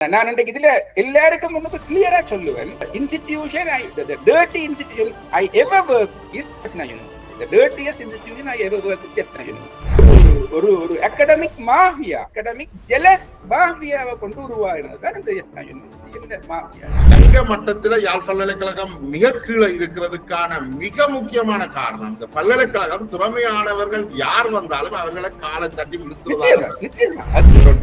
நான் இன்றைக்கு இதுல எல்லாருக்கும் முன்னுக்கு கிளியரா சொல்லுவேன். Institution I dirty institution I ever work is Patna university dirtiest institution I ever work is Patna university ஒரு ஒரு அகடமிக் மாஃபியா அகடமிக் ஜெலஸ் மாஃபியாவை கொண்டு உருவாகினது தான் இந்த பட்னா யூனிவர்சிட்டி இந்த மாஃபியா தங்க மட்டத்துல யாழ் பல்கலைக்கழகம் மிக கீழே இருக்கிறதுக்கான மிக முக்கியமான காரணம் இந்த பல்கலைக்கழகம் திறமையானவர்கள் யார் வந்தாலும் அவர்களை காலை தட்டி விழுத்துவதாக நிச்சயமா.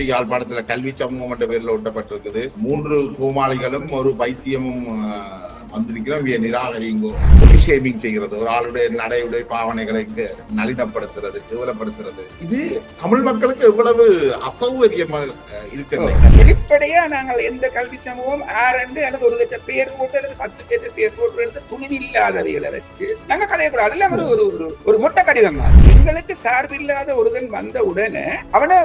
யாழ்ப்பாணத்துல கல்வி சமூகம் என்ற பேர்ல ஒட்டப்பட்டிருக்குது மூன்று கோமாளிகளும் ஒரு பைத்தியமும் வந்திருக்கிறோம். இவை நிராகரிங்கோ ஷேமிங் செய்கிறது. ஒரு ஆளுடைய நடையுடைய பாவனைகளை நளினப்படுத்துறது கேவலப்படுத்துறது இது தமிழ் மக்களுக்கு எவ்வளவு அசௌகரியமாக இருக்கிறது வெளிப்படையா நாங்கள் எந்த கல்வி சமூகம் ஆரண்டு அல்லது ஒரு லட்சம் பேர் போட்டு அல்லது பத்து பேர் பேர் போட்டு எடுத்து துணிவு இல்லாதவைகளை வச்சு நாங்க கதையக்கூடாது. அதெல்லாம் ஒரு ஒரு ஒரு ஒரு மொட்டை கடிதம் தான். எங்களுக்கு சார்பில்லாத ஒருதன் வந்த உடனே அவனை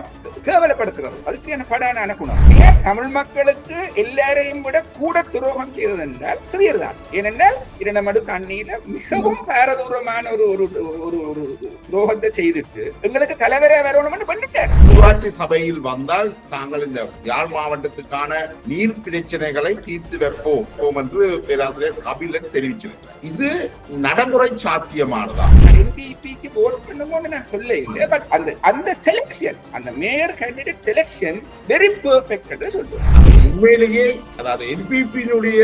கேவலப்படுத்துறது அது சரியான படான குணம் ஏன் தமிழ் மக்களுக்கு எல்லாரையும் விட கூட துரோகம் செய்தது என்றால் சிறியர் தான் ஏனென்றால் இரண்டமடு தண்ணீர மிகவும் பாரதூரமான ஒரு ஒரு ஒரு ஒரு துரோகத்தை செய்துட்டு எங்களுக்கு தலைவரே வரணும்னு பண்ணிட்டார். ஊராட்சி சபையில் வந்தால் தாங்கள் இந்த யாழ் மாவட்டத்துக்கான நீர் பிரச்சனைகளை தீர்த்து வைப்போம் என்று பேராசிரியர் கபிலன் தெரிவிச்சிருக்கிறார். இது நடைமுறை சாத்தியமானதா? என்பிபிக்கு vote பண்ணுமோன்னு நான் சொல்ல இல்லை பட் அந்த அந்த செலெக்ஷன் அந்த mayor candidate selection very perfect என்று சொல்லுவேன் உண்மையிலேயே அதாவது என்பிபியினுடைய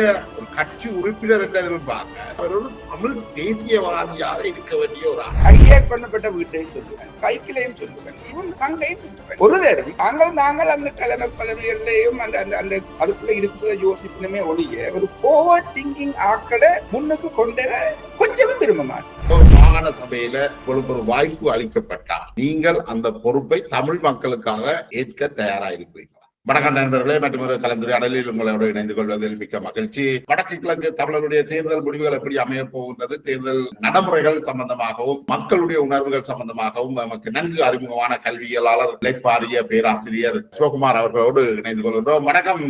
கட்சி உறுப்பினர் என்றதில் பார்க்க? தமிழ் தேசியவாதியாக இருக்க வேண்டிய ஒரு ஹைஜாக் பண்ணப்பட்ட வீட்டையும் சொல்லுவேன் சைக்கிளையும் சொல்லுவேன் இவன் சங்கையும் சொல்லுவேன். ஒரு நேரம் நாங்கள் நாங்கள் அந்த தலைமை பதவிகளையும் அந்த அந்த அந்த அதுக்குள்ள இருக்கிற யோசிக்கணுமே ஒழிய ஒரு forward திங்கிங் ஆக்களை முன்னுக்கு கொண்டு கொஞ்சமும் விரும்ப மாட்டேன் மாகாண சபையில உங்களுக்கு ஒரு வாய்ப்பு அளிக்கப்பட்டால் நீங்கள் அந்த பொறுப்பை தமிழ் மக்களுக்காக ஏற்க தயாரா இருக்கிறீங்களா வணக்கம் நண்பர்களே மற்றும் ஒரு கலந்துரையாடலில் உங்களோடு இணைந்து கொள்வதில் மிக்க மகிழ்ச்சி. வடக்கு கிழக்கு தமிழருடைய தேர்தல் முடிவுகள் எப்படி அமைய போகின்றது தேர்தல் நடைமுறைகள் சம்பந்தமாகவும் மக்களுடைய உணர்வுகள் சம்பந்தமாகவும் நமக்கு நன்கு அறிமுகமான கல்வியலாளர் இளைப்பாரிய பேராசிரியர் சிவகுமார் அவர்களோடு இணைந்து கொள்கின்றோம். வணக்கம்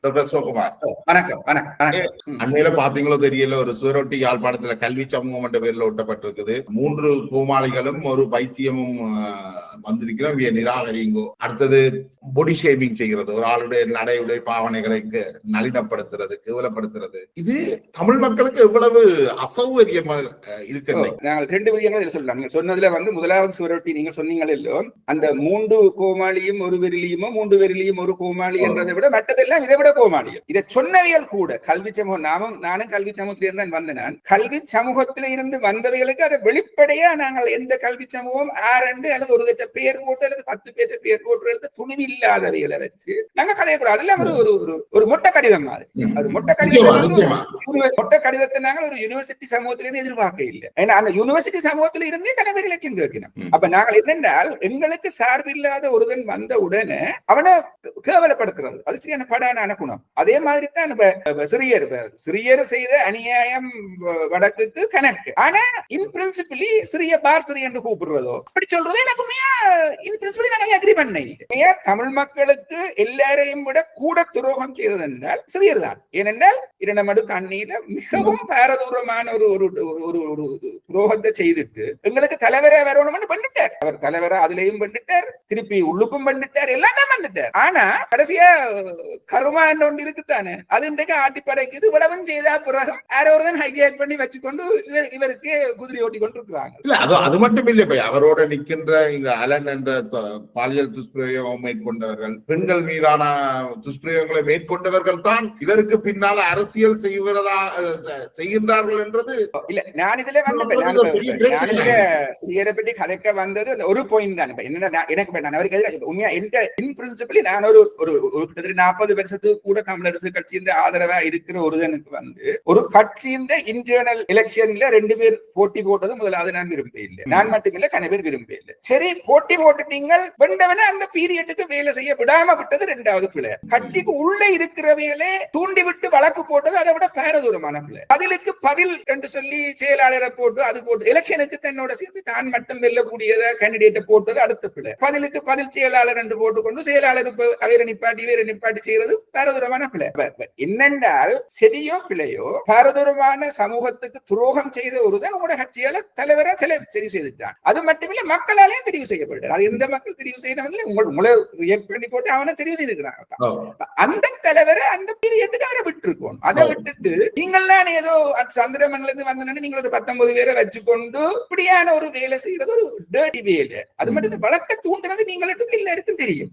டாக்டர் சிவகுமார். வணக்கம் வணக்கம் அண்மையில பாத்தீங்களோ தெரியல ஒரு சுவரொட்டி யாழ்ப்பாணத்துல கல்வி சமூகம் என்ற பேர்ல ஒட்டப்பட்டிருக்குது. மூன்று கோமாளிகளும் ஒரு வைத்தியமும் ஆஹ், வந்திருக்கிறோம். நிராகரிங்கோ. அடுத்தது பொடி ஷேமிங் செய்கிறது. ஒரு ஆளுடைய நடையுடைய பாவனைகளை கு- நளினப்படுத்துறது கேவலப்படுத்துறது இது தமிழ் மக்களுக்கு எவ்வளவு அசௌகரியமா அஹ், இருக்கின்ற நாங்கள் ரெண்டு விடயங்கள் சொல்லலாம். நீங்க சொன்னதுல வந்து முதலாவது சுவரொட்டி நீங்க சொன்னீங்களே அந்த மூன்று கோமாளியும் ஒரு விரலியுமோ மூன்று விரலியும் ஒரு கோமாளி என்றதை விட மற்றதெல்லாம் இதை விட கோமாளியம் இதை சொன்னவியல் கூட கல்வி சமூகம் நாமும் நானும் கல்வி சமூகத்திலிருந்து தான் வந்த நான். கல்வி சமூகத்தில இருந்து வந்தவைகளுக்கு அதை வெளிப்படையா நாங்கள் எந்த கல்வி சமூகம் ஆரண்டு அல்லது ஒரு லட்சம் பேர் போட்டு அல்லது பத்து பேர் பேர் போட்டு துணிவு இல்லாதவைகளை வச்சு நாங்க கதையக்கூடாது அதெல்லாம் ஒரு ஒரு ஒரு ஒரு மொட்டை கடிதம் அது. மொட்டை கடிதம் மொத்த கடிதத்தை நாங்கள் ஒரு யூனிவர்சிட்டி சமூகத்திலிருந்து எதிர்பார்க்க இல்லை. ஏன்னா அந்த யூனிவர்சிட்டி சமூகத்தில் இருந்தே தலைவர் இலக்கியம் கேட்கணும். அப்ப நாங்கள் என்னென்றால் எங்களுக்கு சார்பில்லாத ஒருவன் வந்த உடனே அவனை கேவலப்படுத்துறது. அது சரியான படான குணம். அதே மாதிரி தான் சிறியர் சிறியர் செய்த அநியாயம் வடக்குக்கு கணக்கு. ஆனா இன் பிரின்சிபலி சிறிய பார் சிறிய என்று கூப்பிடுறதோ அப்படி சொல்றது எனக்கு இன் பிரின்சிபலி நான் அக்ரி பண்ண இல்லை. தமிழ் மக்களுக்கு எல்லாரையும் விட கூட துரோகம் செய்தது என்றால் சிறியர் தான் ஏனென்றால் இரண்டமடு தண்ணீர மிகவும் பாரதூரமான ஒரு ஒரு ஒரு துரோகத்தை செய்துட்டு எங்களுக்கு தலைவரே வரணும்னு பண்ணிட்டார். அவர் தலைவரா அதுலயும் பண்ணிட்டார் திருப்பி உள்ளுக்கும் பண்ணிட்டார் எல்லாம் தான் பண்ணிட்டார். ஆனா கடைசியா கருமா ஒன்று இருக்குத்தானே அது இன்றைக்கு ஆட்டிப்படைக்கு இது இவ்வளவும் செய்தா பிறகு யாரோ ஒருவன் ஹைஜாக் பண்ணி வச்சுக்கொண்டு இவர் இவருக்கு குதிரை ஓட்டி கொண்டு இருக்கிறாங்க இல்ல அது அது மட்டும் இல்லை அவரோட நிக்கின்ற இந்த அலன் என்ற பாலியல் துஷ்பிரயோகம் மேற்கொண்டவர்கள் பெண்கள் மீதான துஷ்பிரயோகங்களை மேற்கொண்டவர்கள் தான் இதற்கு பின்னால அரசியல் செய்வதா செய்கின்றார்கள் என்றது. இல்ல நான் இதுல வந்து பற்றி கதைக்க வந்தது ஒரு பாயிண்ட் தான். என்னன்னா எனக்கு நான் அவருக்கு உண்மையா எந்த இன் பிரின்சிபலி நான் ஒரு ஒரு கிட்டத்தட்ட நாற்பது வருஷத்துக்கு கூட தமிழரசு கட்சியின் ஆதரவா இருக்கிற ஒருதனுக்கு வந்து ஒரு கட்சியின் இன்டர்னல் எலெக்ஷன்ல ரெண்டு பேர் போட்டி போட்டது முதலாவது நான் விரும்ப இல்லை. நான் மட்டுமில்ல கன பேர் விரும்ப இல்லை. சரி போட்டி போட்டுட்டீங்க வெண்டவன அந்த பீரியட்டுக்கு வேலை செய்ய விடாம விட்டது ரெண்டாவது பிள்ளை கட்சிக்கு உள்ள இருக்கிறவைகளே தூண்டிவிட்டு வழக்கு போட்டது அதை விட பேரதூரமான பிள்ளை பதிலுக்கு பதில் என்று சொல்லி செயலாளரை போட்டு அது போட்டு எலெக்ஷனுக்கு தன்னோட சேர்ந்து தான் மட்டும் வெல்லக்கூடியத கேண்டிடேட்டை போட்டது அடுத்த பிள்ளை பதிலுக்கு பதில் செயலாளர் என்று போட்டுக்கொண்டு செயலாளர் அவரை நிப்பாட்டி வேற நிப்பாட்டி செய்யறது பேரதூரமான பிள்ளை என்னென்றால் சரியோ பிழையோ பாரதூரமான சமூகத்துக்கு துரோகம் செய்த ஒருதான் உங்களோட கட்சியால தலைவரா சில தெரிவு செய்துட்டான். அது மட்டுமில்ல மக்களாலேயும் தெரிவு செய்யப்படுறார் அது எந்த மக்கள் தெரிவு செய்யணும் உங்களை உங்களை ரியாக்ட் பண்ணி போட்டு அவனை தெரிவு செய்திருக்கிறாங்க ஓ. அந்த தலைவரை அந்த பீரியட்டுக்கு அவரை விட்டுருக்கோம்? அதை. விட்டுட்டு நீங்கள்லாம் ஏதோ சந்திரமன்ல இருந்து வந்தனு நீங்கள் ஒரு பத்தொன்பது பேரை வச்சுக்கொண்டு இப்படியான ஒரு வேலை செய்யறது ஒரு டேர்ட்டி வேலை. அது மட்டும் இல்ல வழக்க தூண்டுறது நீங்களுக்கு எல்லாருக்கும் தெரியும்.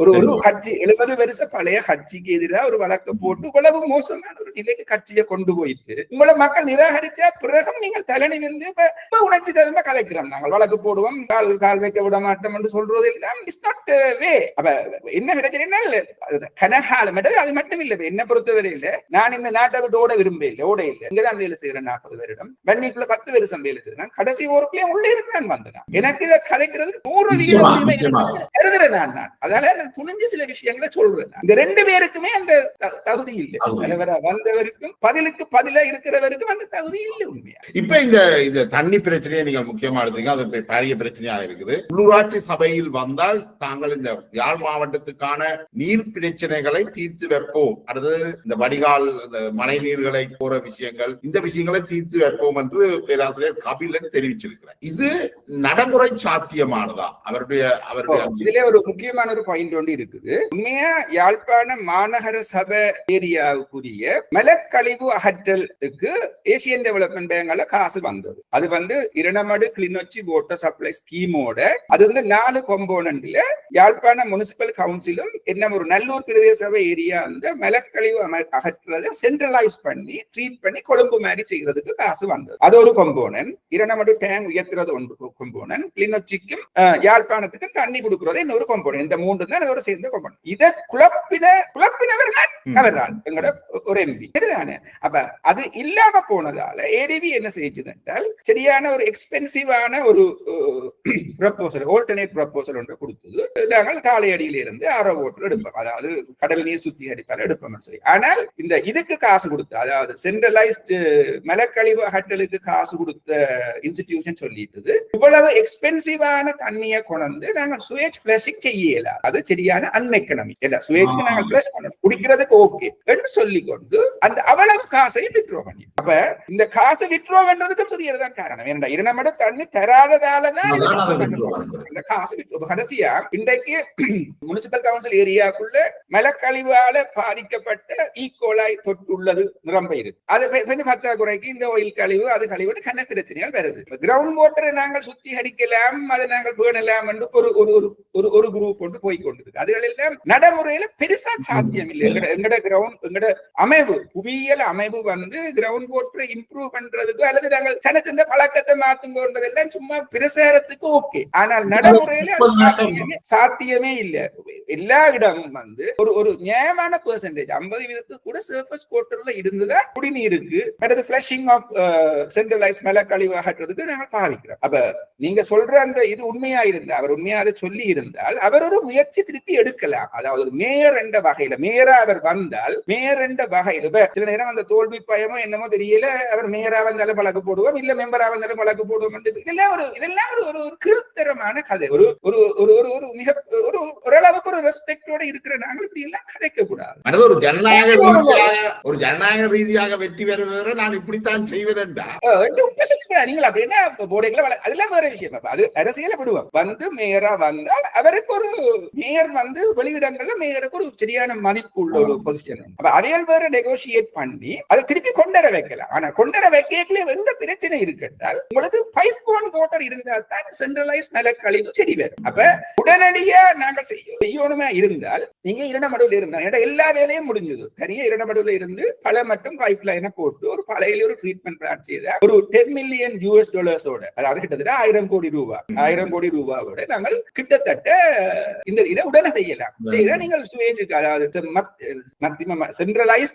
ஒரு ஒரு. கட்சி எழுபது வருஷ பழைய கட்சிக்கு எதிராக ஒரு வழக்கு போட்டு இவ்வளவு மோசமான ஒரு நிலைக்கு கட்சியை கொண்டு போயிட்டு உங்களை மக்கள் நிராகரிச்சா பிறகும் நீங்கள் தலைநி வந்து இப்ப உணர்ச்சி தகுந்த கலைக்கிறோம். நாங்கள் வழக்கு போடுவோம் கால் கால் வைக்க விட மாட்டோம் என்று சொல்றது எல்லாம் இஸ் நாட் வே அப்ப என்ன பிரச்சனைனா கனகாலம். அது மட்டும் இல்ல என்ன பொறுத்தவரை இல்ல நான் இந்த நாட்டை விட்டு ஓட விரும்ப இல்லை ஓட இல்லை. இங்கதான் வேலை செய்யறேன் நாற்பது வருடம். வன்னிக்குள்ள பத்து வருஷம் வேலை செய்யறேன் கடைசி ஊருக்குள்ளே உள்ளே இருக்கிறேன் வந்தேன் எனக்கு இதை கதைக்கிறதுக்கு நூறு. கருதுறேன் நான் நான். அதனால நான் துணிஞ்சு சில விஷயங்களை சொல்றேன் இந்த ரெண்டு பேருக்குமே அந்த தகுதி இல்லை. தலைவரா வந்தவருக்கும் பதிலுக்கு பதிலா இருக்கிறவருக்கும் அந்த தகுதி இல்லை உண்மையா. இப்ப இந்த இந்த தண்ணி பிரச்சனையை நீங்க முக்கியமா எடுத்தீங்க அது பெரிய பிரச்சனையா இருக்குது. உள்ளூராட்சி சபையில் வந்தால் தாங்கள் இந்த யாழ் மாவட்டத்துக்கான நீர் பிரச்சனைகளை தீர்த்து வைப்போம். அடுத்தது இந்த வடிகால் இந்த மழை நீர்களை கோர விஷயங்கள் இந்த விஷயங்களை தீர்த்து வைப்போம் என்று பேராசிரியர் கபிலன் தெரிவிச்சிருக்கிறார். இது நடைமுறை சாத்தியமானதா? அவருடைய அவருடைய இதுல ஒரு முக்கியமான ஒரு பாயிண்ட் ஒன்று இருக்குது. உண்மையா யாழ்ப்பாண மாநகர சபை ஏரியாவுக்குரிய மலக்கழிவு அகற்றலுக்கு ஏசியன் டெவலப்மெண்ட் பேங்க்ல காசு வந்தது. அது வந்து இரணமடு கிளிநொச்சி வாட்டர் சப்ளை ஸ்கீமோட அது வந்து நாலு கொம்போனன்ட்ல யாழ்ப்பாண முனிசிபல் கவுன்சிலும் என்ன ஒரு நல்லூர் பிரதேச சபை ஏரியா வந்து மலக்கழிவு அம- அகற்றதை சென்ட்ரலைஸ் பண்ணி ட்ரீட் பண்ணி கொழும்பு மாதிரி செய்யறதுக்கு காசு வந்தது. அது ஒரு கொம்போனன் இரணமடு டேங்க் உயர்த்துறது ஒன்று கொம்போனன் கிளிநொச்சிக்கும் யாழ்ப்பாணத்துக்கும் தண்ணி கொடுக்கறது இன்னொரு கொம்போனன் இந்த மூன்று தான் அதோட சேர்ந்த கொம்போனன் இதை குழப்பின குழப்பினவர் நான் ம். அவர்தான். எங்களோட ஒரு எம்பி சரிதானே? அப்ப அது இல்லாம போனதால ஏடிபி என்ன செய்யுது என்றால் சரியான ஒரு எக்ஸ்பென்சிவான ஒரு ப்ரப்போசல் ஆல்டர்னேட் ப்ரப்போசல் ஒன்று கொடுத்தது. நாங்கள் காலையடியில இருந்து ஆரோ ஓட்டல் எடுப்போம் அதாவது கடல் நீர் சுத்திகரிப்பால் எடுப்போம் சொல்லி. ஆனால் இந்த இதுக்கு காசு கொடுத்து அதாவது சென்ட்ரலைஸ்டு மலக்கழிவு அகற்றலுக்கு காசு கொடுத்த இன்ஸ்டிடியூஷன் சொல்லிட்டு இவ்வளவு எக்ஸ்பென்சிவான தண்ணியை கொண்டு நாங்கள் சுவேஜ் பிளஷிங் செய்யல. அது சரியான அன்எக்கனமி இல்ல சுவேஜ்க்கு நாங்கள் பிளஷ் பண்ணணும் குடிக்கிறதுக்கு ஓகே என்று சொல்லி கொண்டு அந்த அவ்வளவு காசை வித்ரோ பண்ணி அப்ப இந்த காசை வித்ரோ பண்றதுக்கும் சொல்லியதுதான் காரணம் ஏன்னா தண்ணி. பண்றது. இந்த காசு கடைசியா இன்றைக்கு முனிசிபல் கவுன்சில் ஏரியாக்குள்ள மலக்கழிவால பாதிக்கப்பட்ட ஈகோலாய் தொற்றுள்ளது நிரம்ப இருக்கு அது பெ- கொஞ்சம் பற்றாக்குறைக்கு இந்த ஒயில் கழிவு அது கழிவு கன பிரச்சனைகள் வருது. கிரவுண்ட் வாட்டரை நாங்கள் சுத்திகரிக்கலாம் அதை நாங்கள் பேணலாம் என்று ஒரு ஒரு ஒரு ஒரு குரூப் கொண்டு போய் கொண்டிருக்கு. அதுகள் எல்லாம் நடைமுறையில பெருசா சாத்தியம் இல்லை எங்கட எங்கட கிரவுண்ட் எங்கட அமைவு புவியியல் அமைவு வந்து கிரவுண்ட் வாட்டரை இம்ப்ரூவ் பண்றதுக்கு அல்லது நாங்கள் சனத்தின் பழக்கத்தை மாத்துங்கன்றதெல்லாம் சும்மா பிரசாரத்துக்கு ஓகே ஆனால் நடைமுறையில. சாத்தியமே இல்ல. எல்லா இடமும் வந்து ஒரு ஒரு நியாயமான பெர்சன்டேஜ் ஐம்பது வீதத்துக்கு கூட சர்ஃபஸ் கோட்டர்ல இருந்துதான் குடிநீருக்கு அடுத்து பிளஷிங் ஆஃப் சென்ட்ரலைஸ் மேல கழிவு அகற்றுறதுக்கு நாங்க பாவிக்கிறோம். அப்ப நீங்க சொல்ற அந்த இது உண்மையா இருந்தா அவர் உண்மையா அதை சொல்லி இருந்தால் அவர் ஒரு முயற்சி திருப்பி எடுக்கலாம். அதாவது ஒரு மேயர் என்ற வகையில மேயரா அவர் வந்தால் மேயர் என்ற வகையில சில நேரம் அந்த தோல்வி பயமோ என்னமோ தெரியல. அவர் மேயரா வந்தாலும் வழக்கு போடுவோம். இல்ல மெம்பரா வந்தாலும் வழக்கு போடுவோம் இதெல்லாம் ஒரு இதெல்லாம் ஒரு ஒரு கீழ்த்தரமான கதை. ஒரு ஒரு ஒரு ஒரு ஒரு மிக ஒரு ஓரளவுக்கு ஒரு ரெஸ்பெக்டோட இருக்கிற நாங்கள் இப்படி எல்லாம் கதைக்க கூடாது ஒரு ஜனநாயக ரீதியாக ஒரு ஜனநாயக ரீதியாக வெற்றி பெற வேற நான் இப்படித்தான் சொல்லுங்க நீங்கள் அப்படின்னா போர்டுகளை அதெல்லாம் வேற விஷயம். அது அரசியல விடுவோம். வந்து மேயரா வந்தால் அவருக்கு ஒரு மேயர் வந்து வெளியிடங்கள்ல மேயருக்கு ஒரு சரியான மதிப்பு உள்ள ஒரு பொசிஷன் அப்ப அவையல் வேற நெகோசியேட் பண்ணி அதை திருப்பி கொண்டர வைக்கலாம் ஆனா கொண்டர வைக்கல எந்த பிரச்சனை இருக்குன்றால் உங்களுக்கு பைப் ஒன் வாட்டர் இருந்தா தான் சென்ட்ரலைஸ் மேல கழிவு சரி வரும். அப்ப உடனடியா நாங்கள் செய்ய- செய்யணுமா இருந்தால் நீங்க இரண்டமடுவில் இருந்தால் ஏன்னா எல்லா வேலையும் முடிஞ்சது. தனியா இரண்டமடுவில் இருந்து பல மட்டும் பைப் லைனை போட்டு ஒரு பழைய ஒரு ட்ரீட்மெண்ட் பிளான் செய்த ஒரு டென் மில்லியன் யூஎஸ் டாலர்ஸோட அதாவது கிட்டத்தட்ட ஆயிரம் கோடி ரூபாய் ஆயிரம் கோடி ரூபாவோட நாங்கள் கிட்டத்தட்ட இந்த இதை உடனே செய்யலாம். செய்தா நீங்கள் சுயேஜுக்கு அதாவது மத்தியம சென்ட்ரலைஸ்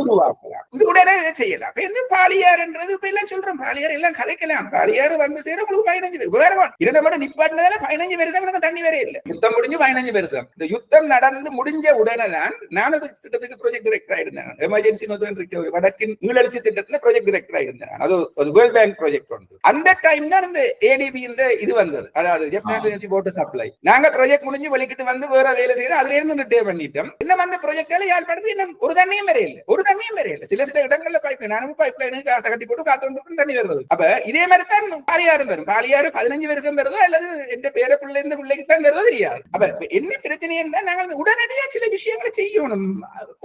உருவாக்கலாம். இது உடனே செய்யலாம் இப்ப இந்த பாலியார்ன்றது? இப்ப எல்லாம் சொல்றோம். பாலியார் எல்லாம் கதைக்கலாம். பாலியார் வந்து சேர உங்களுக்கு பதினஞ்சு பேர். வேற இரண்டு மட்டும் நிப்பாட்டினதால பதினஞ்சு வருஷம் நம்ம தண்ணி வேற இல்ல. யுத்தம் முடிஞ்சு பதினஞ்சு வருஷம் இந்த யுத்தம் நடந்து முடிஞ்ச உடனே தான் நான் ஒரு திட்டத்துக்கு ப்ராஜெக்ட் டைரக்டரா இருந்தேன் எமர்ஜென்சி நோதன் வடக்கின் நீளெழுச்சி திட்டத்துல ப்ராஜெக்ட் டைரக்டரா இருந்தேன். அது ஒரு வேர்ல்ட் பேங்க் ப்ராஜெக்ட் ஒன்று அந்த டைம் தான் இந்த ஏடிபி இந்த இது வந்தது. அதாவது டெஃபினட் வாட்டர் சப்ளை நாங்க ப்ராஜெக்ட் முடிஞ்சு வெளிக்கிட்டு வந்து வேற வேலை செய்து அதுல இருந்து ரிட்டே பண்ணிட்டோம். இன்னும் அந்த ப்ராஜெக்டால யாழ்ப்பாணத்துக்கு இன்னும் ஒரு தண்ணியும் வரையில ஒரு தண்ணியும் வரையில சில சில இடங்கள்ல பைப் நானும் பைப் லைனுக்கு காசை கட்டி போட்டு காத்து தண்ணி வருது அப்ப இதே மாதிரி தான் பாலியாரும் வரும் பாலியாறு பதினஞ்சு வருஷம் வருதோ அல்லது எந்த பேர பிள்ளை இந்த பிள்ளைக்கு தான் வருதோ தெரியாது அப்ப என்ன பிரச்சனை என்ன நாங்கள் உடனடியா சில விஷயங்களை செய்யணும்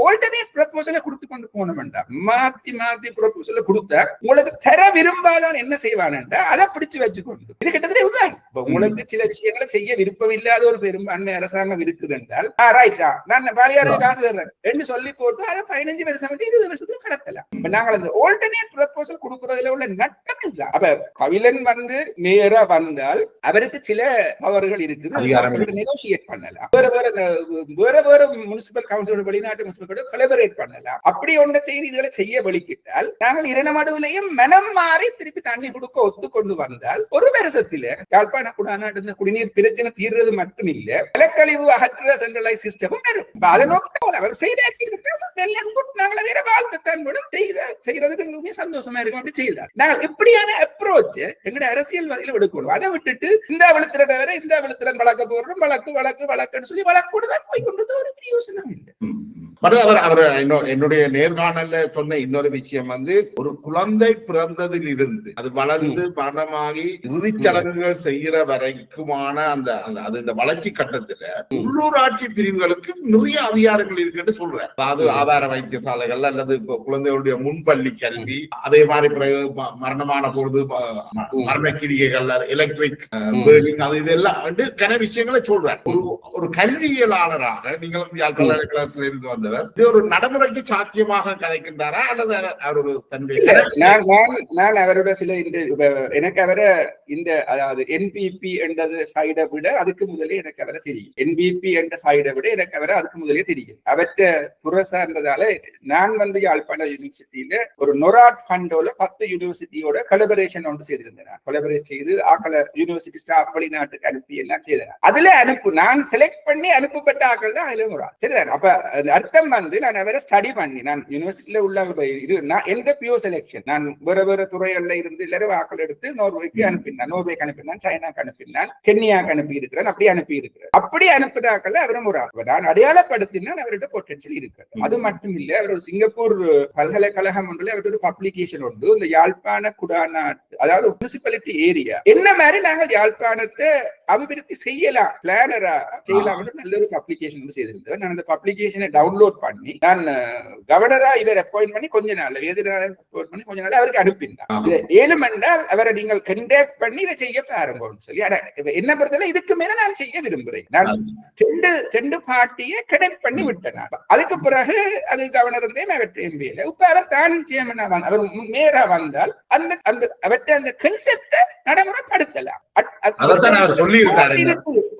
ஆல்டர்னேட் ப்ரப்போசலை கொடுத்து கொண்டு போகணும் வேண்டாம் மாத்தி மாத்தி ப்ரப்போசலை கொடுத்தா உங்களுக்கு தர விரும்பாதான் என்ன செய்வான்டா அதை பிடிச்சு வச்சுக்கொண்டு இது கிட்டத்தட்ட இதுதான் உங்களுக்கு சில விஷயங்களை செய்ய விருப்பம் இல்லாத ஒரு பெரும்பான்மை அரசாங்கம் இருக்குது என்றால் ரைட்டா நான் பாலியாருக்கு காசு தர்றேன் என்று சொல்லி போட்டு அதை பதினஞ்சு வருஷம் இருபது வருஷத்துக்கு கடத்தலாம் இப்ப நாங்கள் அந்த ஆல்டர்னேட் ப்ரப்போசல் கொடுக்கறதுல உள்ள நட்டம் இல்ல. அப்ப கவிழன் வந்து நேரா வந்தால் அவருக்கு சில பவர்கள் இருக்குது. நெகோசியேட் பண்ணலாம். வேற வேற வேற வேற முனிசிபல் கவுன்சிலோட வெளிநாட்டு முனிசிபல் கொலபரேட் பண்ணலாம். அப்படி ஒன்ற செய்திகளை செய்ய வெளிக்கிட்டால் நாங்கள் இரநமடுவிலையும் மனம் மாறி திருப்பி தண்ணி கொடுக்க ஒத்துக்கொண்டு வந்தால் ஒரு வருஷத்துல யாழ்ப்பாண குடாநாட்டு குடிநீர் பிரச்சனை தீர்றது மட்டும் இல்ல நிலக்கழிவு அகற்ற சென்ட்ரலைஸ் சிஸ்டமும் வரும். அதை நோக்கி அவர் செய்தாக்கி நாங்கள் வேற வாழ்த்துத்தான் கூட செய்த செய்யறதுக்கு எங்களுக்குமே சந்தோஷமா இருக்கும் அப்படி செய்தார். நாங்கள் எப்படியான அப்ரோச் எங்களுடைய அரசியல் வகையில எடுக்கணும்? அதை விட்டுட்டு இந்த விழுத்திரன் வேற இந்த விழுத்திரன் வழக்க போடுறோம் வழக்கு வழக்கு வழக்குன்னு சொல்லி வழக்கு தான் போய் கொண்டு ஒரு பிரயோசனம் இல்லை. பட் அவர் அவர் என்னுடைய நேர்காணல்ல சொன்ன இன்னொரு விஷயம் வந்து ஒரு குழந்தை பிறந்ததில் இருந்து அது வளர்ந்து மரணமாகி இறுதிச் சடங்குகள் செய்கிற வரைக்குமான அந்த அது இந்த வளர்ச்சி கட்டத்துல உள்ளூராட்சி பிரிவுகளுக்கு நிறைய அதிகாரங்கள் இருக்குன்னு சொல்றேன். அதாவது ஆதார வைத்தியசாலைகள் அல்லது குழந்தைகளுடைய முன்பள்ளி கல்வி அதே மாதிரி பிறகு மரணமான பொழுது மரண கிரிகைகள் எலக்ட்ரிக் அது இதெல்லாம் வந்து கன விஷயங்களை சொல்றார். ஒரு ஒரு கல்வியலாளராக நீங்களும் யாழ் பல்கலைக்கழகத்தில் இருந்து வந்தவர் இது ஒரு நடைமுறைக்கு சாத்தியமாக கதைக்கின்றாரா அல்லது அவர் ஒரு தன்னுடைய நான் அவரோட சில இந்த எனக்கு அவரை இந்த அதாவது என்பிபி என்றது சைடை விட அதுக்கு முதலே எனக்கு அவரை தெரியும். என்பிபி என்ற சைடை விட எனக்கு அவரை அதுக்கு முதலே தெரியும். அவற்ற புரசார்ந்ததால நான் வந்து யாழ்ப்பாண யூனிவர்சிட்டியில ஒரு நொராட் ஃபண்டோல பத்து யூனிவர்சிட்டியோட கொலபரேஷன் ஒன்று செய்திருந்தேன் கொலபரேட் செய்து ஆக்கள யூனிவர்சிட்டி ஸ்டாஃப் வெளிநாட்டுக்கு அனுப்பி எல்லாம் செய்தேன். அதுல அனுப்பு நான் செலக்ட் பண்ணி அனுப்பப்பட்ட ஆக்கள் தான் அதுல நொராட். சரிதான்? அப்ப அர்த்தம் வந்து நான் அவரை ஸ்டடி பண்ணி நான் யூனிவர்சிட்டியில உள்ள இது நான் எந்த பியூ செலெக்ஷன் நான் வேற வேற துறைகள்ல இருந்து எல்லாரும் ஆக்கள் எடுத்து நோர்வேக்கு அனுப்பினான் நோர்வேக்கு அனுப்பினான் சைனாக்கு அனுப்பினான் கென்யாக்கு அனுப்பி இருக்கிறேன் அப்படி அனுப்பி இருக்கிறேன் அப்படி அனுப்புனாக்கள் அவரும் ஒரு நான் அடையாளப்படுத்தினால் அவர்கிட்ட பொட்டன்ஷியல் இருக்கு அது மட்டும் இல்ல அவர் ஒரு சிங்கப்பூர் பல்கலைக்கழகம் ஒன்றுல அவர்கிட்ட ஒரு பப்ளிகேஷன் உண்டு இந்த யாழ்ப்பாண குடாநாட்டு அதாவது முனிசிபாலிட்டி ஏரியா என்ன மாதிரி நாங்கள் யாழ்ப்பாணத்தை அபிவிருத்தி செய்யலாம் பிளானரா செய்யலாம் நல்ல ஒரு பப்ளிகேஷன் வந்து செய்திருந்தேன் நான் அந்த பப்ளிகேஷனை டவுன்லோட் பண்ணி நான் கவர்னரா இவர் அப்பாயிண்ட் பண்ணி கொஞ்ச நாள் appoint பண்ணி கொஞ்ச நாள் அவருக்கு. இது ஏழும் என்றால் அவரை நீங்கள் கண்டாக்ட் பண்ணி இதை செய்ய பாருங்கன்னு சொல்லி என்ன பொறுத்தவரை இதுக்கு மேல நான் செய்ய விரும்புறேன் நான் ரெண்டு ரெண்டு பார்ட்டியை கனெக்ட் பண்ணி விட்டேன். அதுக்கு பிறகு அது கவர்னர் இருந்தே அவற்றை எம்பியில இப்ப அவர் தான் சேர்மனா வந்த அவர் மேரா வந்தால் அந்த அந்த அவற்றை அந்த கன்செப்ட நடைமுறைப்படுத்தலாம்.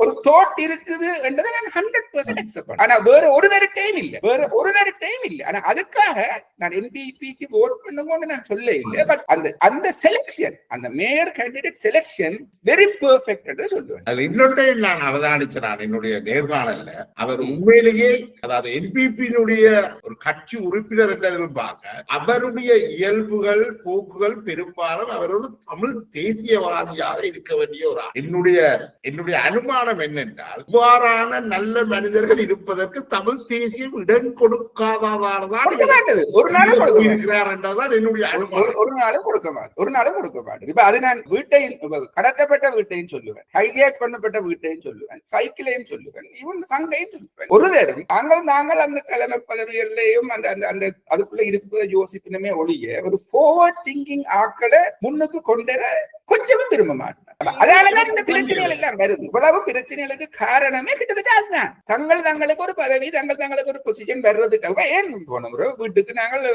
ஒரு தோட் இருக்குது என்றதை நான் ஹண்ட்ரட் பர்சன்ட் அக்செப்ட் ஆனா வேற ஒரு தர டைம் இல்ல. வேற ஒரு தர டைம் இல்ல. ஆனா அதுக்காக நான் என்பிபிக்கு ஓட் பண்ணுவோம்னு நான் சொல்ல இல்லை. பட் அந்த அந்த செலெக்ஷன் அந்த mayor candidate selection very perfect என்று சொல்லுவேன். அது இன்னொன்றை நான் அவதானிச்ச நான் என்னுடைய நேர்காணல்ல அவர் உண்மையிலேயே அதாவது என்பிபியினுடைய ஒரு கட்சி உறுப்பினர் என்றதிலும் பார்க்க அவருடைய இயல்புகள் போக்குகள் பெரும்பாலும் அவர் ஒரு தமிழ் தேசியவாதியாக இருக்க வேண்டிய ஒரு என்னுடைய என்னுடைய அனுமானம் என்னென்றால் இவ்வாறான நல்ல மனிதர்கள் இருப்பதற்கு தமிழ் தேசியம் இடம் கொடுக்காததால்தான் கொடுக்க மாட்டது. ஒரு நாளும் கொடுக்க. இருக்கிறார் என்றதான் என்னுடைய ஒரு- நாளும் கொடுக்க மாட்டேன் ஒரு நாளும் கொடுக்க மாட்டேன் இப்ப அது நான் வீட்டையும் கடத்தப்பட்ட வீட்டையும் சொல்லுவேன். ஹைஜாக் பண்ணப்பட்ட வீட்டையும் சொல்லுவேன். சைக்கிளையும் சொல்லுவேன். இவன் சங்கையும் சொல்லுவேன். ஒரு நேரம் நாங்கள் நாங்கள் அந்த தலைமை பதவிகள்லையும் அந்த அந்த அந்த அதுக்குள்ள இருப்பதை யோசிக்கணுமே ஒழிய ஒரு forward திங்கிங் ஆக்களை முன்னுக்கு கொண்டு கொஞ்சமும் விரும்ப மாட்டேன். அதனாலதான் இந்த பிரச்சனைகள் எல்லாம் வருது. இவ்வளவு பிரச்சனைகளுக்கு காரணமே கிட்டத்தட்ட அதுதான். தங்கள் தங்களுக்கு ஒரு பதவி தங்கள் தங்களுக்கு ஒரு பொசிஷன் வர்றதுக்காக ஏன் போன முறை வீட்டுக்கு நாங்கள்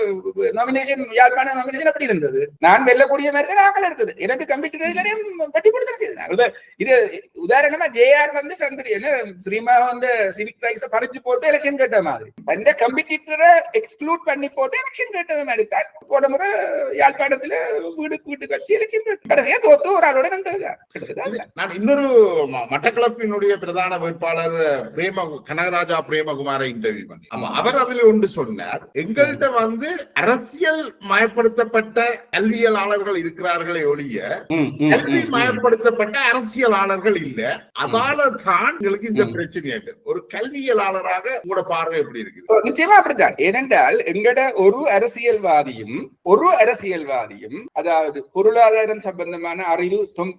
நாமினேஷன் யாழ்ப்பாண நாமினேஷன் அப்படி இருந்தது? நான் வெல்லக்கூடிய மாதிரி தான் நாங்கள் இருந்தது. எனக்கு கம்ப்யூட்டர் பட்டி கொடுத்து செய்தேன். இது- உதாரணமா ஜேஆர் வந்து சந்திரி என்ன ஸ்ரீமா வந்து சிவிக் ரைஸ பறிச்சு போட்டு எலெக்ஷன் கேட்ட மாதிரி. அந்த கம்பெட்டிட்டரை எக்ஸ்க்ளூட் பண்ணி போட்டு எலெக்ஷன் கேட்டது மாதிரி தான் போன முறை யாழ்ப்பாணத்துல வீடு வீட்டு கட்சி எலெக்ஷன் கடைசியா தோத்து ஒரு ஆளோட அதுதான். நான் இன்னொரு மட்டக்களப்பினுடைய பிரதான வேட்பாளர் பிரேம கனகராஜா பிரேமகுமாரை இன்டர்வியூ பண்ணி அப்ப அவர் அதுல ஒன்று சொன்னார் எங்கள்கிட்ட வந்து அரசியல் மயப்படுத்தப்பட்ட கல்வியலாளர்கள் இருக்கிறார்களே ஒழிய கல்வி. மயப்படுத்தப்பட்ட அரசியலாளர்கள் இல்ல அதால தான் எங்களுக்கு இந்த. பிரச்சனை இருக்கு ஒரு கல்வியலாளராக உங்களோட பார்வை எப்படி இருக்குது ஓ, நிச்சயமா அப்படித்தான் ஏனென்றால் எங்கட ஒரு அரசியல்வாதியும் ஒரு அரசியல்வாதியும் அதாவது பொருளாதாரம் சம்பந்தமான அறிவு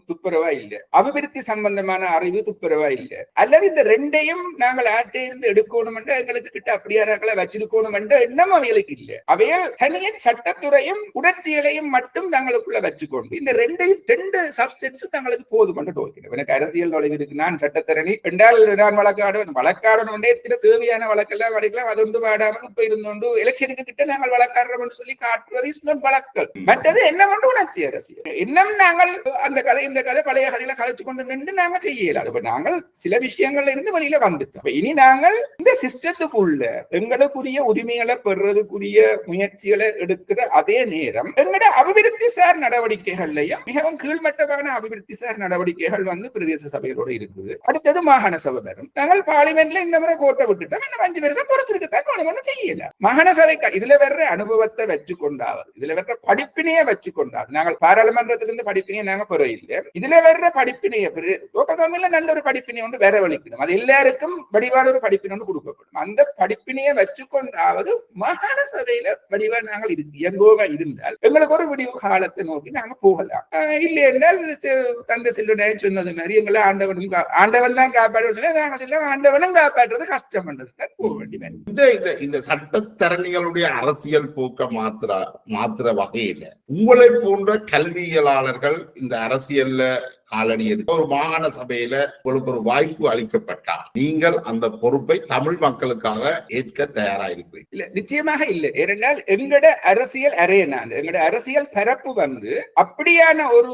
துப்புரவா இல்லை. அபிவிருத்தி சம்பந்தமான அறிவு துப்புரவா இல்லை. அல்லது இந்த ரெண்டையும் நாங்கள் ஆட்டை இருந்து எடுக்கணும் என்று எங்களுக்கு கிட்ட அப்படியானாக்களை வச்சிருக்கணும் என்ற எண்ணம் அவைகளுக்கு இல்லை. அவைகள் தனிய சட்டத்துறையும் உணர்ச்சிகளையும் மட்டும் தங்களுக்குள்ள வச்சுக்கொண்டு இந்த ரெண்டையும் ரெண்டு சப்ஸ்டன்ஸ் தங்களுக்கு போதும் என்று தோற்கிறேன் எனக்கு அரசியல் நுழைவு இருக்கு. நான் சட்டத்திறனி என்றால் நான் வழக்காடுவேன். வழக்காடணும் எத்தனை தேவையான வழக்கெல்லாம் வரைக்கலாம் அது ஒன்று வாடாமல் இப்ப இருந்தோண்டு எலெக்ஷனுக்கு கிட்ட நாங்கள் வழக்காடுறோம் சொல்லி காட்டுவது இஸ்லாம் வழக்கல். மற்றது என்ன கொண்டு உணர்ச்சி அரசியல்? இன்னும் நாங்கள் நாங்கள் அந்த கதை இந்த கதை பழைய கதையில கதைச்சு கொண்டு நின்று நாங்க செய்யல. அப்ப நாங்கள் சில விஷயங்கள்ல இருந்து வெளியில வந்துட்டோம். இனி நாங்கள் இந்த சிஸ்டத்துக்குள்ள எங்களுக்குரிய உரிமைகளை பெறதுக்குரிய முயற்சிகளை எடுக்கிற அதே நேரம் எங்களோட அபிவிருத்தி சார் நடவடிக்கைகள்லயும் மிகவும் கீழ்மட்டமான அபிவிருத்தி சார் நடவடிக்கைகள் வந்து பிரதேச சபைகளோட இருக்குது. அடுத்தது மாகாண சபை வரும். நாங்கள் பார்லிமெண்ட்ல இந்த முறை கோட்டை விட்டுட்டோம். இன்னும் அஞ்சு வருஷம் பொறுத்திருக்கத்தான் ஒண்ணு ஒண்ணு செய்யல. மாகாண சபை இதுல வர்ற அனுபவத்தை வச்சு கொண்டாவது இதுல வர்ற படிப்பினைய வச்சு கொண்டாது நாங்கள் பாராளுமன்றத்திலிருந்து படிப்பு படிப்பினையை நாங்க பெற இல்லை இதுல வர்ற படிப்பினைய பெரு லோக்கல் கவர்மெண்ட்ல நல்ல ஒரு படிப்பினை ஒன்று வேற வலிக்கணும் அது எல்லாருக்கும் வடிவான ஒரு படிப்பினை ஒன்று கொடுக்கப்படும். அந்த படிப்பினையை வச்சுக்கொண்டாவது மாகாண சபையில வடிவா நாங்கள் இரு- இயங்குவா இருந்தால் எங்களுக்கு ஒரு விடிவு காலத்தை நோக்கி நாங்க போகலாம். இல்லை என்றால் சி- தந்தை செல்வனாய் சொன்னது மாதிரி எங்களை ஆண்டவனும் ஆண்டவன் தான் காப்பாற்ற சொல்லி நாங்க சொல்ல ஆண்டவனும் காப்பாற்றுறது கஷ்டம் பண்றது போக வேண்டிய இந்த இந்த சட்டத்தரணிகளுடைய அரசியல் போக்க மாத்திர மாத்திர வகையில உங்களை போன்ற கல்வியலாளர்கள் இந்த அரசியல்ல காலடி எடுத்து ஒரு மாகாண சபையில உங்களுக்கு ஒரு வாய்ப்பு அளிக்கப்பட்டா நீங்கள் அந்த பொறுப்பை தமிழ் மக்களுக்காக ஏற்க தயாரா இருப்பீங்க இல்ல நிச்சயமாக இல்ல. ஏனென்றால் எங்கட அரசியல் அரேனா எங்கட அரசியல் பரப்பு வந்து அப்படியான ஒரு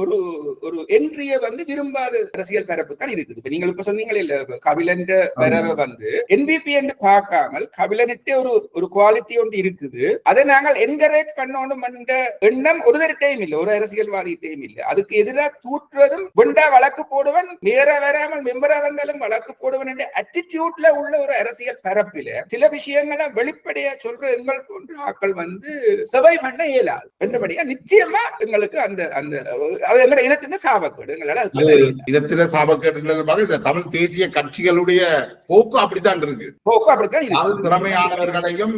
ஒரு ஒரு என்ட்ரிய வந்து விரும்பாத அரசியல் பரப்பு தான் இருக்குது. இப்ப நீங்கள் இப்ப சொன்னீங்களே இல்ல கபிலன்ற வரவை வந்து என்பிபி என்று பார்க்காமல் கபிலனிட்டே ஒரு ஒரு குவாலிட்டி ஒன்று இருக்குது. அதை நாங்கள் என்கரேஜ் பண்ணணும் என்ற எண்ணம் ஒரு டைம் இல்ல ஒரு அரசியல்வாதிகிட்டையும் இல்ல. அதுக்கு எதிராக தூற்றுவதும் குண்டா வழக்கு போடுவன் நேர வராமல் மெம்பரா வந்தாலும் வழக்கு போடுவன் என்ற அட்டிடியூட்ல உள்ள ஒரு அரசியல் பரப்பில சில விஷயங்களை வெளிப்படையா சொல்ற எங்கள் போன்ற ஆட்கள் வந்து சபை பண்ண இயலாது என்றபடியா நிச்சயமா எங்களுக்கு அந்த அந்த அது எங்களோட இனத்தின் சாபக்கேடு எங்களால. இதத்தில சாபக்கேடுன்றதுமாக இந்த தமிழ் தேசிய கட்சிகளுடைய போக்கு அப்படித்தான் இருக்கு போக்கு அப்படித்தான். திறமையானவர்களையும்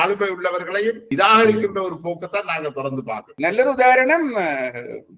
ஆளுமை உள்ளவர்களையும் நிராகரிக்கின்ற ஒரு போக்கத்தான் நாங்க தொடர்ந்து பார்க்கிறோம் நல்ல உதாரணம்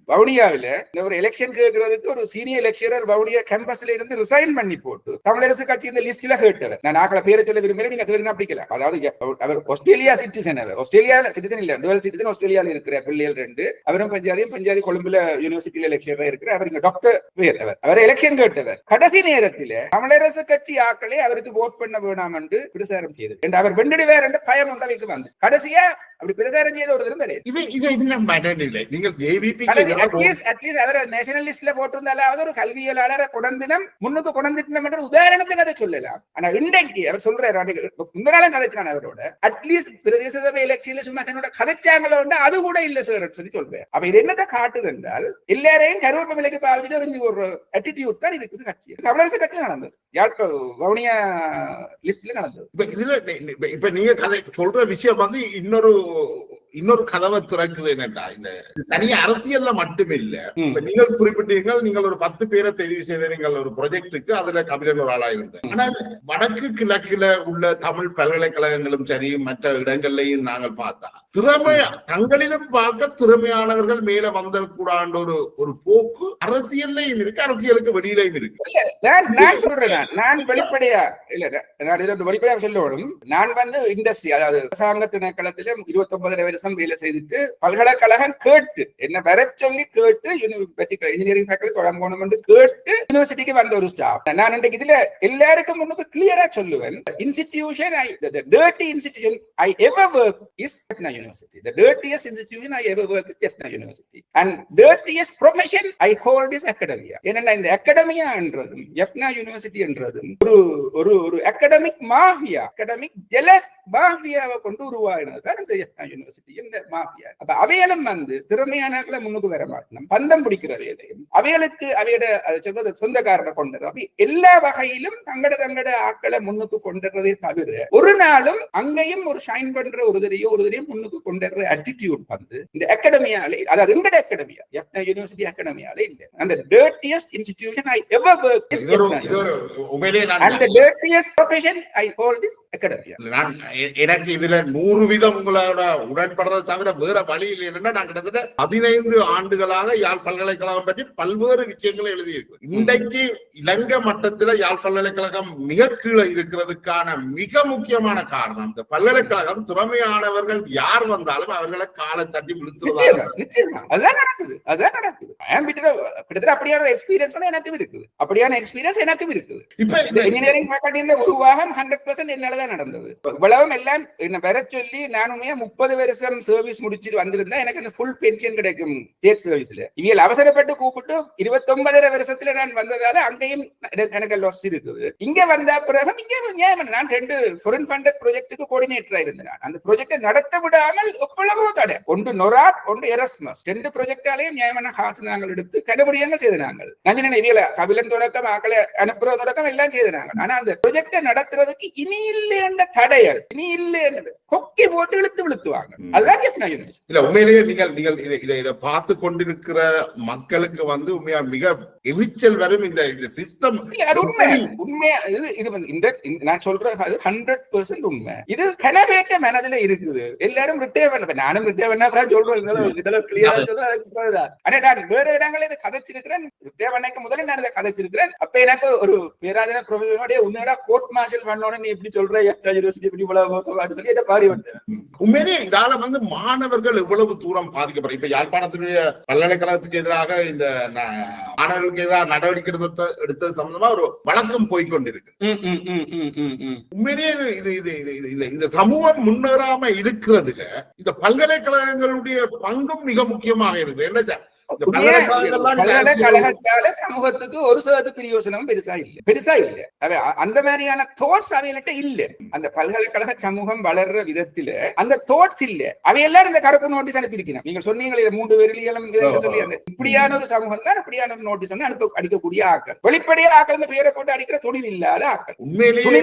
வவுனியாவில ஒரு எலெக்ஷன் கேட்கறதுக்கு ஒரு சீனியர் லெக்சரர் வவுனியா கேம்பஸ்ல இருந்து ரிசைன் பண்ணி போட்டு தமிழரசு கட்சி இந்த லிஸ்ட்ல கேட்டவர். நான் ஆக்களை பேரை சொல்ல விரும்புகிறேன் நீங்க தேடினா பிடிக்கல. அதாவது அவர்- ஆஸ்திரேலியா சிட்டிசன் அவர். ஆஸ்திரேலியா சிட்டிசன் இல்ல டுவல் சிட்டிசன் ஆஸ்திரேலியால இருக்கிற பிள்ளைகள் ரெண்டு. அவரும் பஞ்சாதியும் பஞ்சாதி கொழும்புல யூனிவர்சிட்டியில லெக்சரா இருக்கிற அவர் இங்க டாக்டர் பேர் அவர். அவர் எலெக்ஷன் கேட்டவர். கடைசி நேரத்தில தமிழரசு கட்சி ஆக்களை அவருக்கு ஓட் பண்ண வேணாம் என்று பிரசாரம் செய்தது. அவர் வெண்டிடுவார் என்ற பயம் உண்டவைக்கு வந்து கடைசியா அப்படி பிரசாரம் செய்த ஒரு தினம் இது இது என்ன மனநிலை. நீங்கள் JVP at least at least our national லிஸ்ட்ல போட்டிருந்தாலாவது ஒரு கல்வியலாளரை குடந்தினம் முன்னுக்கு கொடந்திட்டம் என்ற உதாரணத்துக்கு அதை சொல்லலாம். ஆனா இன்றைக்கு அவர் சொல்றாரு அன்னைக்கு இந்த நாளும் கதைச்சான் அவரோட. அட்லீஸ்ட் பிரதேச சபை எலெக்ஷன்ல சும்மா தன்னோட கதைச்சாங்களோ அது கூட இல்ல சார் சொல்லி சொல்றேன் அப்ப இது என்னத்தை காட்டுது என்றால் எல்லாரையும் கருவேப்ப விலைக்கு பாவிட்டு ஒரு அட்டிடியூட் தான் இருக்குது கட்சி. தமிழரசு கட்சியில் நடந்தது. வவுனியா லிஸ்ட்ல நடந்தது. இப்ப இதுல இப்ப நீங்க கதை சொல்ற விஷயம் வந்து இன்னொரு இன்னொரு கதவை திறக்குது என்னன்னா இந்த தனியா அரசியல்ல மட்டும் இல்ல. இப்ப நீங்கள் குறிப்பிட்டீர்கள் நீங்கள் ஒரு பத்து பேரை தெரிவு செய்தீங்க ஒரு ப்ரொஜெக்டுக்கு அதுல கபிலன் ஒரு ஆளா இருந்தேன் ஆனால் வடக்கு கிழக்குல உள்ள தமிழ் பல்கலைக்கழகங்களும் சரி மற்ற இடங்கள்லையும் நாங்கள் பார்த்தா திறமை தங்களிலும் பார்க்க திறமையானவர்கள் மேல வந்துடக்கூடாத ஒரு ஒரு போக்கு அரசியல்லையும் இருக்கு அரசியலுக்கு வெளியிலையும் இருக்கு. நான் சொல்றேன் நான். வெளிப்படையா இல்ல நான் வெளிப்படையா சொல்லணும் நான் வந்து இண்டஸ்ட்ரி அதாவது அரசாங்க திணைக்களத்தில இருபத்தி ஒன்பதரை வருஷம் வேலை செய்துட்டு பல்கலைக்கழகம் கேட்டு என்ன வர சொல்லி கேட்டு இன்ஜினியரிங் ஃபேக்கல்டி தொடங்கணும் என்று கேட்டு யூனிவர்சிட்டிக்கு வந்த ஒரு ஸ்டாஃப் நான் இன்றைக்கு இதுல எல்லாருக்கும் முன்னுக்கு கிளியரா சொல்லுவேன். Institution I the dirty institution I ever work is Jaffna university the dirtiest institution I ever work is Jaffna university and dirtiest profession I hold is academia ஏன்னா இந்த அகாடமியா என்றதும் எஃப்னா யூனிவர்சிட்டி என்றதும் ஒரு ஒரு ஒரு அகாடமிக் மாஃபியா அகாடமிக் ஜெலஸ் மாஃபியாவை கொண்டு உருவாகினது தான் இந்த எஃப்னா யூனிவர்சிட்டி இந்த மாஃபியா. அப்ப அவைகளும் வந்து திறமையானங்களை முன்னுக்கு வர மாட்டோம் பந்தம் பிடிக்கிற வேலையும் அவைகளுக்கு அவையோட சொல்றது சொந்தக்காரரை கொண்டது. அப்படி எல்லா வகையிலும் தங்கட தங்கட ஆக்களை முன்னுக்கு கொண்டுறதே தவிர ஒரு நாளும் அங்கேயும் ஒரு ஷைன் பண்ற ஒரு தடையோ ஒரு தடையோ முன்னுக்கு கொண்டுற அட்டிடியூட் வந்து இந்த அகாடமியாலே அதாவது எங்கட அகாடமியா யூனிவர்சிட்டி அகாடமியால இல்ல. அந்த டர்ட்டியஸ்ட் இன்ஸ்டிடியூஷன் ஐ எவர் இது ஒரு இது ஒரு உண்மையிலேயே நான் and dirtiest profession I hold this academia எனக்கு இதுல நூறு வீதம் உங்களோட உடன்படுறதை தவிர வேற வழி இல்லை நான் கிட்டத்தட்ட பதினைந்து ஆண்டுகளாக யாழ் பல்கலைக்கழகம் பற்றி பல்வேறு விஷயங்களை எழுதியிருக்கேன் இன்றைக்கு இலங்கை மட்டத்துல யாழ் பல்கலைக்கழகம் மிக கீழே இருக்கிறதுக்கான மிக முக்கியமான காரணம் இந்த பல்கலைக்கழகம் திறமையானவர்கள் யார் வந்தாலும் அவர்களை காலை தட்டி விழுத்துறதா. அதுதான் நடக்குது அதுதான் நடக்குது. கிட்டத்தட்ட அப்படியான எக்ஸ்பீரியன்ஸ் எனக்கும் இருக்குது. அப்படியான எக்ஸ்பீரியன்ஸ் எனக்கும் இருக்குது. இப்ப இன்ஜினியரிங் ஃபேக்கல்டியில உருவாகம் ஹண்ட்ரட் பர்சன்ட் என்னாலதான் நடந்தது. இவ்வளவும் எல்லாம் என்ன வர சொல்லி நானுமே முப்பது வருஷம் சர்வீஸ் முடிச்சிட்டு வந்திருந்தா எனக்கு அந்த ஃபுல் பென்ஷன் கிடைக்கும். ஸ்டேட் சர்வீஸ்ல இவங்க அவசரப்பட்டு கூப்பிட்டு இருபத்தொன்பதரை வருஷத்துல நான் வந்ததால அங்கேயும் எனக்கு- லாஸ் இருக்குது. இங்க வந்த பிறகு இங்க நியாயம் நான் ரெண்டு foreign funded ப்ராஜெக்ட்டுக்கு கோஆர்டினேட்டரா இருந்தேன். அந்த ப்ராஜெக்டை நடத்த விடாமல் எவ்வளவோ தடை. ஒன்று நொராட் ஒன்று எரஸ்மஸ். ரெண்டு ப்ராஜெக்டாலையும் நியாயமான காசு நாங்கள் எடுத்து கண்டுபிடியாமல் செய்த நாங்கள். இவியல கபிலன் தொடக்கம் ஆக்களை அனுப்புற தொடக்கம் எல்லாம் செய்த நாங்கள். ஆனா அந்த ப்ராஜெக்டை நடத்துறதுக்கு இனி இல்லைன்ற தடைகள் இனி இல்லைன்றது கொக்கி போட்டு இழுத்து விழுத்துவாங்க. இல்ல உண்மையிலேயே நீங்கள் நீங்கள் இதை இதை இதை பார்த்து கொண்டிருக்கிற மக்களுக்கு வந்து உண்மையா மிக எரிச்சல் வரும் இந்த இந்த சிஸ்டம் உண்மையா இது இது இந்த நான் சொல்றேன் ஹண்ட்ரட் பெர்சென்ட் உண்மை. இது கனவேட்ட மனதுல இருக்குது. எல்லாரும் ரிட்டே பண்ண நானும் ரிட்டே பண்ணா சொல்றேன் இதெல்லாம் கிளியரா சொல்றேன். ஆனா நான் வேற இடங்களில் இதை கதைச்சிருக்கிறேன். ரிட்டே பண்ணக்கு முதல்ல நான் இதை கதைச்சிருக்கிறேன். அப்ப எனக்கு ஒரு பேராதன ப்ரொஃபஸரோட உன்னோட கோர்ட் மார்ஷல் பண்ணோன்னு நீ எப்படி சொல்ற யூனிவர்சிட்டி இப்படி இவ்வளவு மோசமான்னு சொல்லி என்ன பாடி வந்தேன் உண்மையிலேயே இதால வந்து மாணவர்கள் எவ்வளவு தூரம் பாதிக்கப்படும் இப்ப யாழ்ப்பாணத்தினுடைய பல்கலைக்கழகத்துக்கு எதிராக இந்த மாணவர்களுக்கு எதிராக நடவடிக்கை எடுத்த- எடுத்தது சம்பந்தமா ஒரு வழக்கம் ம். உண்மையிலேயே இது இது இது இந்த சமூகம் முன்னேறாம இருக்கிறதுல இந்த பல்கலைக்கழகங்களுடைய பங்கும் மிக முக்கியமாக இருக்குது. என்ன பல்கலைக்கழகத்தால சமூகத்துக்கு ஒரு சதத்து பிரியோசனம் பெருசா இல்ல. பெருசா இல்ல. அந்த மாதிரியான தோட்ஸ் அவையிட்ட இல்ல. அந்த பல்கலைக்கழக சமூகம் வளர்ற விதத்துல அந்த தோட்ஸ் இல்ல. அவையெல்லாம் இந்த கருப்பு நோட்டீஸ் அனுப்பியிருக்கணும் நீங்க சொன்னீங்களே மூன்று வெறிலியலும் சொல்லி அந்த இப்படியான ஒரு சமூகம் தான் இப்படியான ஒரு நோட்டீஸ் வந்து அனுப்ப அடிக்கக்கூடிய ஆக்கள். வெளிப்படையா ஆக்கள் இந்த பேரை போட்டு அடிக்கிற துணிவு இல்லாத ஆக்கள். உண்மையிலேயே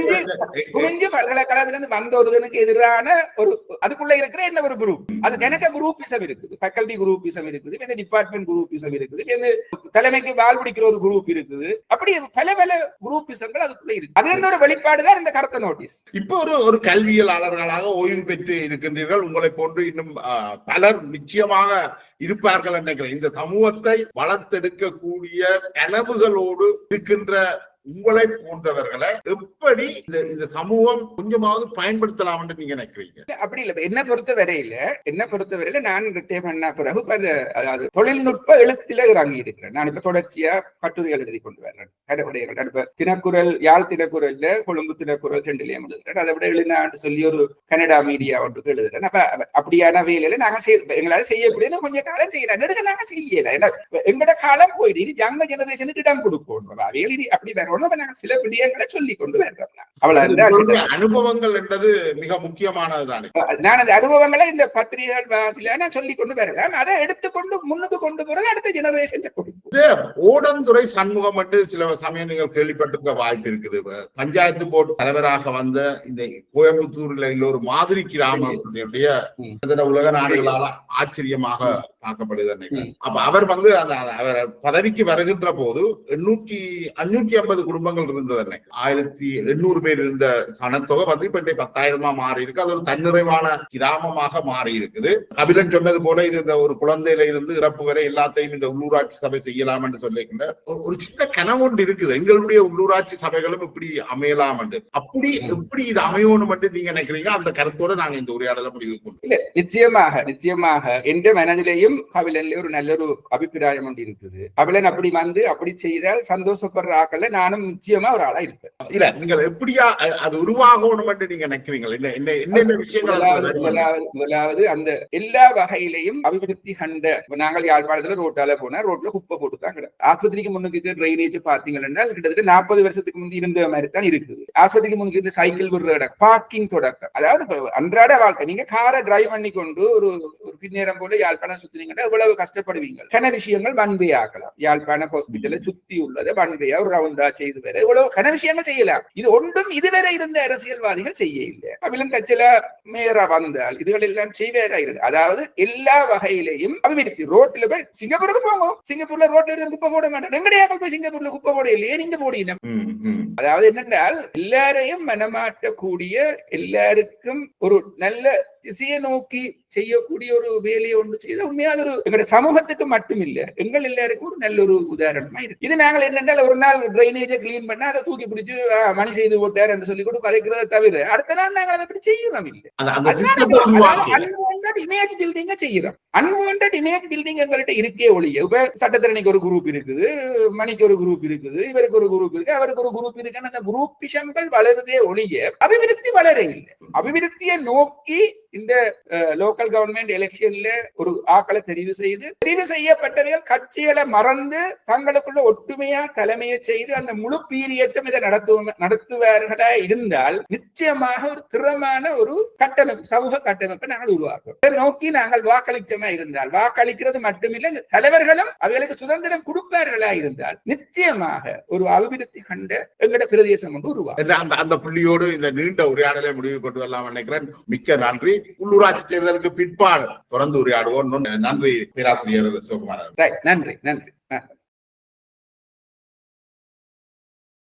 துணிஞ்சு பல்கலைக்கழகத்துல இருந்து வந்த ஒருவனுக்கு எதிரான ஒரு அதுக்குள்ள இருக்கிற என்ன ஒரு குரூப் அது எனக்கு குரூப்பிசம் இருக்குது. ஃபேக்கல்டி குரூப்பிசம் இருக்குது. இந்த டிபார்ட்மெண்ட் குரூப்பிசம் இருக்குது. இந்த தலைமைக்கு வால் பிடிக்கிற ஒரு குரூப் இருக்குது. அப்படி பல பல குரூப்பிசங்கள் அதுக்குள்ள இருக்கு. அதுல இருந்து ஒரு வெளிப்பாடு தான் இந்த கருத்த நோட்டீஸ் இப்போ ஒரு ஒரு கல்வியலாளர்களாக ஓய்வு பெற்று இருக்கின்றீர்கள். உங்களை போன்று இன்னும் பலர் நிச்சயமாக இருப்பார்கள் நினைக்கிறேன் இந்த சமூகத்தை வளர்த்தெடுக்கக்கூடிய கனவுகளோடு இருக்கின்ற உங்களை போன்றவர்களை எப்படி இந்த இந்த சமூகம் கொஞ்சமாவது பயன்படுத்தலாம் என்று நீங்க நினைக்கிறீங்க? அப்படி இல்ல. என்ன பொறுத்த வரையில என்ன பொறுத்த வரையில நான் ரிட்டையர் பண்ண பிறகு அந்த அதாவது தொழில்நுட்ப எழுத்துல இறங்கி இருக்கிறேன் நான் இப்ப தொடர்ச்சியா கட்டுரைகள் எழுதி கொண்டு வர்றேன். இப்ப தினக்குரல் யாழ் தினக்குரல்ல கொழும்பு தினக்குரல் செண்டிலையும் எழுதுகிறேன் அதை விட எழுதினான்னு சொல்லி ஒரு கனடா மீடியா ஒன்றுக்கு எழுதுறேன். அப்ப அப்படியான வேலையில நாங்க எங்களால செய்யக்கூடியது கொஞ்சம் காலம் செய்யறோம் நெடுக்க நாங்க செய்யல. எங்களோட காலம் போயிட்டு இது யங்க ஜெனரேஷனுக்கு இடம் கொடுக்கணும் அவைகள் இது அப்படி நாங்க சில விடயங்களை சொல்லி கொண்டு வர்றோம் அவ்வளவு அனுபவங்கள் என்றது மிக முக்கியமானதுதானே? நான் அந்த அனுபவங்களை இந்த பத்திரிகைகள் வாசில நான் சொல்லி கொண்டு வரலாம் அதை எடுத்துக்கொண்டு முன்னுக்கு கொண்டு போறது அடுத்த ஜெனரேஷன் ஓடந்துறை சண்முகம் என்று சில சமயம் நீங்கள் கேள்விப்பட்டிருக்க வாய்ப்பு இருக்குது. பஞ்சாயத்து போர்டு தலைவராக வந்த இந்த கோயம்புத்தூர்ல ஒரு மாதிரி கிராமத்தினுடைய உலக நாடுகளால ஆச்சரியமாக பார்க்கப்படுது. அப்ப அவர் வந்து அந்த- அவர் பதவிக்கு வருகின்ற போது எண்ணூற்றி அஞ்சூற்றி ஐம்பது குடும்பங்கள் இருந்தது நினைக்கிறேன். ஆயிரத்தி எண்ணூறு பேர் இருந்த சனத்தொகை வந்து இப்ப இன்றைக்கு பத்தாயிரமா மாறி இருக்கு அது ஒரு தன்னிறைவான கிராமமாக மாறி இருக்குது கபிலன் சொன்னது போல இது இந்த ஒரு குழந்தையில இருந்து இறப்பு வரை எல்லாத்தையும் இந்த உள்ளூராட்சி சபை செய்யலாம் என்று சொல்லிக்கின்ற ஒரு- சின்ன கனவு ஒன்று இருக்குது. எங்களுடைய உள்ளூராட்சி சபைகளும் இப்படி அமையலாம் என்று அப்படி எப்படி இது அமையணும் என்று நீங்க நினைக்கிறீங்க அந்த கருத்தோட நாங்க இந்த உரையாடலை முடிவு கொண்டு நிச்சயமாக நிச்சயமாக என்ற மனதிலேயும் கபிலன்ல ஒரு நல்ல ஒரு அபிப்பிராயம் ஒன்று இருக்குது. கபிலன் அப்படி வந்து அப்படி செய்தால் சந்தோஷப்படுற ஆக்கள்ல நானும் நிச்சயமா ஒரு ஆளா இருப்பேன். இல்ல நீங்கள் எப்படியா அது உருவாகணும் நீங்க நினைக்கிறீங்க என்ன என்ன என்னென்ன விஷயங்கள் முதலாவது அந்த எல்லா வகையிலையும் அபிவிருத்தி கண்ட நாங்கள் யாழ்ப்பாணத்துல ரோட்டால போனா ரோட்ல குப்பை போட்டு தான் கிடக்கு ஆஸ்பத்திரிக்கு முன்னுக்கு ட்ரைனேஜ் பாத்தீங்கன்னா கிட்டத்தட்ட நாற்பது வருஷத்துக்கு முந்தி இருந்த மாதிரி தான் இருக்குது. ஆஸ்பத்திரிக்கு முன்னுக்கு சைக்கிள் விடுற இடம் பார்க்கிங் தொடக்கம். அதாவது அன்றாட வாழ்க்கை நீங்க காரை டிரைவ் பண்ணி கொண்டு ஒரு ஒரு பின்னேரம் போல யாழ்ப்பாணம் சுத்தினீங்கன்னா எவ்வளவு கஷ்டப்படுவீங்க? கன விஷயங்கள் வன்வே ஆக்கலாம் யாழ்ப்பாணம் ஹாஸ்பிட்டலை சுத்தி உள்ளதை வன்வேயா ஒரு ரவுண்டா செய்து வேற இவ்வளவு கன விஷயங்கள் செய்யலாம். இது ஒன்றும் இதுவரை இருந்த அரசியல்வாதிகள் செய்ய இல்லை அவிலம் கட்சியில மேயரா வந்தால் இதுகள் எல்லாம் செய்வேரா இருக்கு அதாவது எல்லா வகையிலையும் அபிவிருத்தி. ரோட்ல போய் சிங்கப்பூருக்கு போங்க சிங்கப்பூர்ல ரோட்ல இருந்து குப்பை போட மாட்டேன் வெங்கடையாக்கள் போய் சிங்கப்பூர்ல குப்பை போட இல்லையே நீங்க போடீங்க ம், ம். அதாவது என்னென்றால் எல்லாரையும் மனமாற்றக்கூடிய எல்லாருக்கும் ஒரு நல்ல திசையை நோக்கி செய்யக்கூடிய ஒரு வேலையை ஒன்று செய்த உண்மையா அது ஒரு எங்களுடைய சமூகத்துக்கு மட்டும் இல்ல எங்கள் எல்லாருக்கும் ஒரு நல்ல ஒரு உதாரணமா இருக்கு. இது நாங்கள் என்னென்றால் ஒரு நாள் டிரைனேஜை கிளீன் பண்ணா அதை தூக்கி பிடிச்சு "ஆ, மணி செய்து போட்டார் என்று சொல்லி கூட கதைக்கிறத தவிர அடுத்த நாள் நாங்கள் அதை அப்படி செய்யறோம் இல்லை. அன்வான்ட் இமேஜ் பில்டிங்க செய்யறோம் அன்வான்ட் இமேஜ் பில்டிங் எங்கள்கிட்ட இருக்கே ஒழிய இப்ப சட்டத்திறனைக்கு ஒரு குரூப் இருக்குது மணிக்கு ஒரு குரூப் இருக்குது இவருக்கு ஒரு குரூப் இருக்கு அவருக்கு ஒரு குரூப் இருக்குன்னு அந்த குரூப்பிஷங்கள் வளருதே ஒழிய அபிவிருத்தி வளர இல்லை. அபிவிருத்தியை நோக்கி இந்த லோக்கல் கவர்மெண்ட் எலெக்ஷன்ல ஒரு ஆக்களை தெரிவு செய்து தெரிவு செய்யப்பட்டவர்கள் கட்சிகளை மறந்து தங்களுக்குள்ள ஒற்றுமையா தலைமையை செய்து அந்த முழு பீரியட்டும் இதை நடத்துவ நடத்துவார்களா இருந்தால் நிச்சயமாக ஒரு திறமான ஒரு கட்டமைப்பு சமூக கட்டமைப்பை நாங்கள் உருவாக்குவோம். இதை நோக்கி நாங்கள் வாக்களிச்சமா இருந்தால் வாக்களிக்கிறது மட்டுமில்லை இந்த தலைவர்களும் அவர்களுக்கு சுதந்திரம் கொடுப்பார்களா இருந்தால் நிச்சயமாக ஒரு அபிவிருத்தி கண்ட எங்கட பிரதேசம் கொண்டு உருவாகும். அந்த அந்த புள்ளியோடு இந்த நீண்ட உரையாடலை முடிவு கொண்டு வரலாம் நினைக்கிறேன். மிக்க நன்றி. உள்ளூராட்சி தேர்தலுக்கு பிற்பாடு தொடர்ந்து உரையாடுவோம். நன்றி. பேராசிரியர் சிவகுமார் நன்றி. நன்றி.